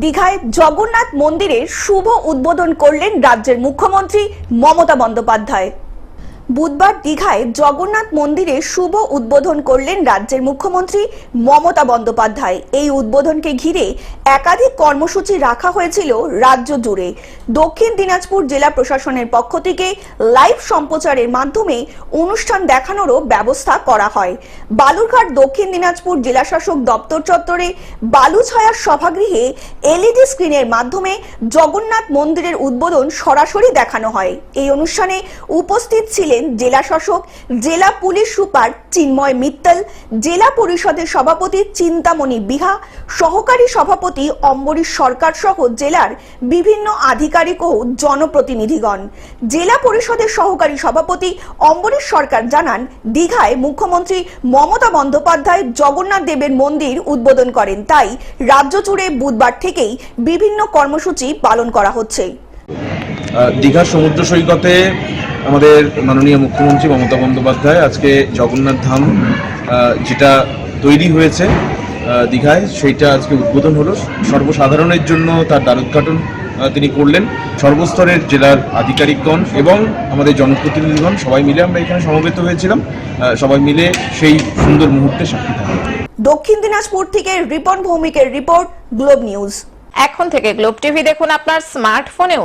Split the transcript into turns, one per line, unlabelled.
দীঘায় জগন্নাথ মন্দিরের শুভ উদ্বোধন করলেন রাজ্যের মুখ্যমন্ত্রী মমতা বন্দ্যোপাধ্যায়। বুধবার দীঘায় জগন্নাথ মন্দিরে শুভ উদ্বোধন করলেন রাজ্যের মুখ্যমন্ত্রী মমতা বন্দ্যোপাধ্যায়। এই উদ্বোধনকে ঘিরে একাধিক কর্মসূচি রাখা হয়েছিল রাজ্য জুড়ে। দক্ষিণ দিনাজপুর জেলা প্রশাসনের পক্ষ থেকে লাইভ সম্প্রচারের মাধ্যমে অনুষ্ঠান দেখানোরও ব্যবস্থা করা হয়। বালুরঘাট দক্ষিণ দিনাজপুর জেলাশাসক দপ্তর চত্বরে বালুছায়া সভাগৃহে এলইডি স্ক্রিনের মাধ্যমে জগন্নাথ মন্দিরের উদ্বোধন সরাসরি দেখানো হয়। এই অনুষ্ঠানে উপস্থিত ছিলেন জেলা শাসক, জেলা পুলিশ সুপার চিন্ময় মিত্তল, জেলা পরিষদের সভাপতি চিন্তামণি বিহা, সহকারী সভাপতি অম্বরীশ সরকার সহ জেলার বিভিন্ন আধিকারিক ও জনপ্রতিনিধিগণ। জেলা পরিষদের সহকারী সভাপতি অম্বরীশ সরকার জানান, দীঘায় মুখ্যমন্ত্রী মমতা বন্দ্যোপাধ্যায় জগন্নাথ দেবের মন্দির উদ্বোধন করেন। তাই রাজ্য জুড়ে বুধবার থেকেই বিভিন্ন কর্মসূচি পালন করা হচ্ছে।
দীঘার সমুদ্র সৈকতে আমাদের মাননীয় মুখ্যমন্ত্রী মমতা বন্দ্যোপাধ্যায় আজকে জগন্নাথ ধাম যেটা তৈরি হয়েছে দীঘায় সেইটা আজকে উদ্বোধন হলো। সর্বসাধারণের জন্য তার দ্বারোদ্ঘাটন তিনি করলেন। সর্বস্তরের জেলার আধিকারিকগণ এবং আমাদের জনপ্রতিনিধিগণ সবাই মিলে আমরা এখানে সমবেত হয়েছিলাম। সবাই মিলে সেই সুন্দর মুহূর্তে সাক্ষী থাকলাম।
দক্ষিণ দিনাজপুর থেকে রিপন ভৌমিকের রিপোর্ট গ্লোব নিউজ।
এখন থেকে গ্লোব টিভি দেখুন আপনার স্মার্টফোনেও।